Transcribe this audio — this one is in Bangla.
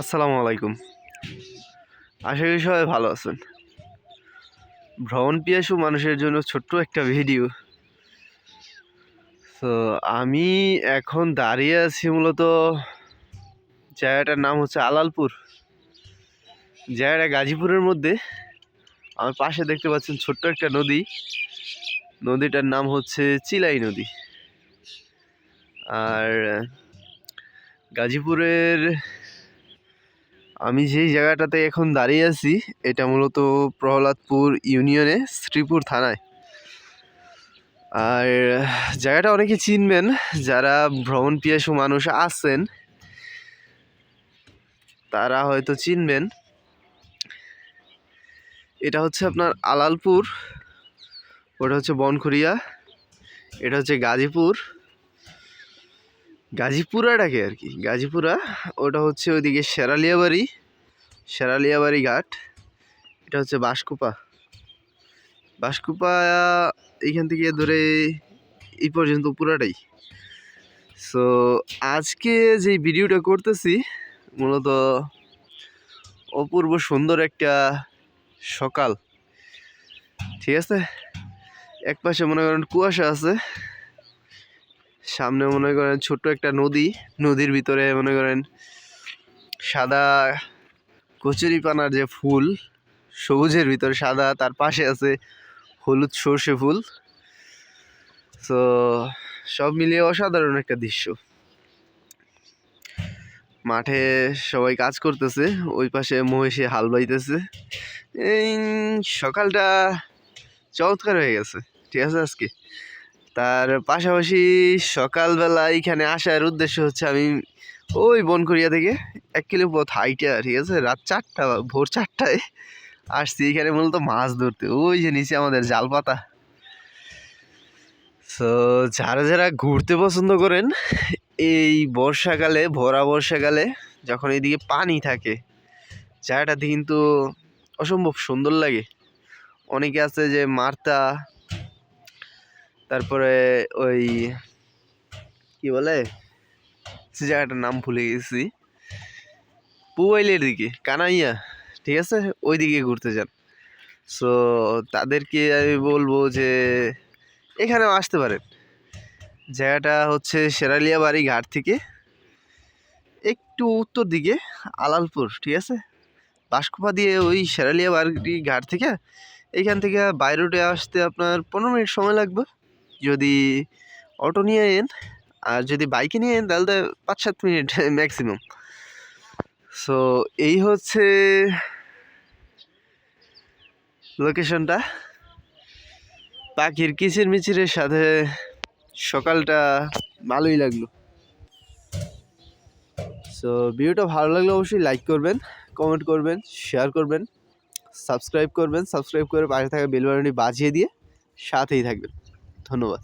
আসসালামু আলাইকুম। আশা করি সবাই ভালো আছেন। ভ্রমণ পিয়াসু মানুষের জন্য ছোট্ট একটা ভিডিও। তো আমি এখন দাঁড়িয়ে আছি মূলত জায়গাটার নাম হচ্ছে আলালপুর। জায়গাটা গাজীপুরের মধ্যে। আমার পাশে দেখতে পাচ্ছেন ছোট্ট একটা নদী। নদীটার নাম হচ্ছে চিলাই নদী। আর গাজীপুরের, আমি যেই জায়গাটাতে এখন দাঁড়িয়ে আছি, এটা মূলত প্রহ্লাদপুর ইউনিয়নে শ্রীপুর থানায়। আর জায়গাটা অনেকে চিনবেন, যারা ভ্রমণ পিয়াসু মানুষ আছেন, তারা হয়তো চিনবেন। এটা হচ্ছে আপনার আলালপুর, ওটা হচ্ছে বনখুরিয়া এটা হচ্ছে গাজীপুর। গাজীপুরাটাকে আর কি। গাজীপুরা, ওটা হচ্ছে ওইদিকে শেরালিয়াবাড়ি শেরালিয়াবাড়ি ঘাট, এটা হচ্ছে বাসকুপা বাসকুপা এইখান থেকে ধরে এই পর্যন্ত পুরাটাই। সো আজকে যে ভিডিওটা করতেছি, মূলত অপূর্ব সুন্দর একটা সকাল। ঠিক আছে? এক পাশে মনে করেন কুয়াশা আছে। সামনে মনে করেন ছোট্ট একটা নদী, নদীর ভিতরে মনে করেন সাদা কচুরিপানার যে ফুল, সবুজের ভিতরে সাদা, তার পাশে আছে হলুদ সর্ষে ফুল। তো সব মিলিয়ে অসাধারণ একটা দৃশ্য। মাঠে সবাই কাজ করতেছে, ওই পাশে মহিষে হাল বাইতেছে। এই সকালটা চমৎকার হয়ে গেছে। ঠিক আছে আজকে? তার পাশাপাশি সকালবেলা এখানে আসার উদ্দেশ্য হচ্ছে আমি ওই বনকরিয়া থেকে এক কিলো পথ হাইটা, ঠিক আছে? রাত চারটা, ভোর চারটায় আসছি এখানে মূলত মাছ ধরতে। ওই যে নিচে আমাদের জাল পাতা তো যারা যারা ঘুরতে পছন্দ করেন, এই বর্ষাকালে, ভরা বর্ষাকালে যখন এইদিকে পানি থাকে জায়গাটাতে কিন্তু অসম্ভব সুন্দর লাগে। অনেকে আছে যে মার্তা তারপরে ওই, কি বলে? সে জায়গাটার নাম ভুলে গেছি। পুয়াইলের দিকে, কানাইয়া, ঠিক আছে? ওই দিকে ঘুরতে যান। সো তাদেরকে আমি বলব যে, এখানেও আসতে পারেন। জায়গাটা হচ্ছে শেরালিয়া বাড়ি ঘাট থেকে একটু উত্তর দিকে, আলালপুর, ঠিক আছে? বাঁশকুপা দিয়ে ওই শেরালিয়া বাড়ি ঘাট থেকে, এখান থেকে বাই রোডে আসতে আপনার পনেরো মিনিট সময় লাগবে। যদি অটো নিয়ে এন, আর যদি বাইকে নিয়ে এন, তাহলে তো পাঁচ সাত মিনিট ম্যাক্সিমাম সো এই হচ্ছে লোকেশনটা পাখির কিচির মিচিরের সাথে সকালটা ভালোই লাগল। সো ভিডিওটা ভালো লাগলে অবশ্যই লাইক করবেন কমেন্ট করবেন শেয়ার করবেন সাবস্ক্রাইব করবেন সাবস্ক্রাইব করে পাশে থাকা বেল বাজিয়ে দিয়ে সাথেই থাকবেন। ধন্যবাদ।